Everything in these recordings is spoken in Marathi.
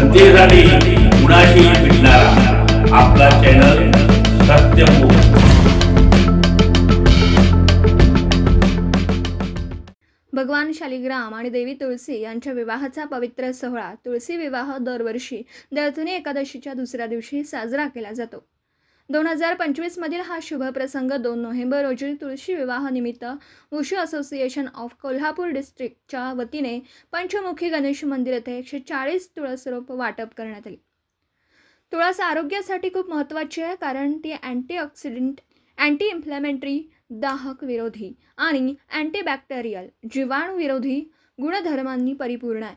जनतेसाठी कुणाशी भेटणारा? आपला चॅनल सत्यमुख भगवान शालिग्राम आणि देवी तुळसी यांच्या विवाहाचा पवित्र सोहळा तुळसी विवाह दरवर्षी दळतुनी एकादशीच्या दुसऱ्या दिवशी साजरा केला जातो. दोन हजार पंचवीसमधील हा शुभ प्रसंग दोन नोव्हेंबर रोजी तुळशी विवाहानिमित्त वुशू असोसिएशन ऑफ कोल्हापूर डिस्ट्रिक्टच्या वतीने पंचमुखी गणेश मंदिर येथे एकशे चाळीस तुळस रोप वाटप करण्यात आली. तुळस आरोग्यासाठी खूप महत्त्वाची आहे कारण ती अँटीऑक्सिडंट अँटी इन्फ्लॅमेटरी दाहक विरोधी आणि अँटीबॅक्टेरियल जीवाणूविरोधी गुणधर्मांनी परिपूर्ण आहे.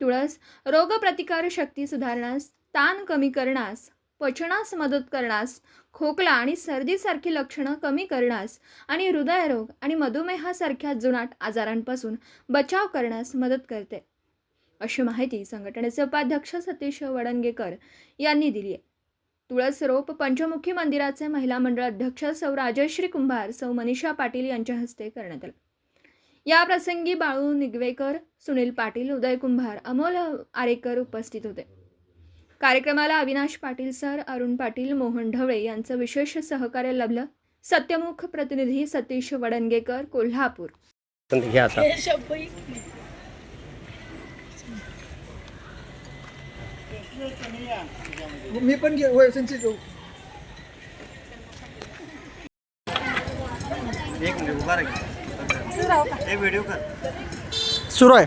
तुळस रोगप्रतिकार शक्ती सुधारण्यास ताण कमी करण्यास पचनास मदत करण्यास खोकला आणि सर्दीसारखी लक्षणं कमी करण्यास आणि हृदयरोग आणि मधुमेहासारख्या जुनाट आजारांपासून बचाव करण्यास मदत करते. अशी माहिती संघटनेचे उपाध्यक्ष सतीश वडंगेकर यांनी दिली आहे. तुळस रोप पंचमुखी मंदिराचे महिला मंडळ अध्यक्ष सौ राजश्री कुंभार सौ मनीषा पाटील यांच्या हस्ते करण्यात आले. या प्रसंगी बाळू निगवेकर सुनील पाटील उदय कुंभार अमोल आरेकर उपस्थित होते. कार्यक्रमाला अविनाश पाटील सर अरुण पाटील मोहन ढवळे यांचं विशेष सहकार्य लाभलं. सत्यमुख प्रतिनिधी सतीश वडणगेकर कोल्हापूर. घ्या आता. मी पण घे होय संचित घेऊ एक मिनिट उभा राहा एक व्हिडिओ कर. सुरू आहे.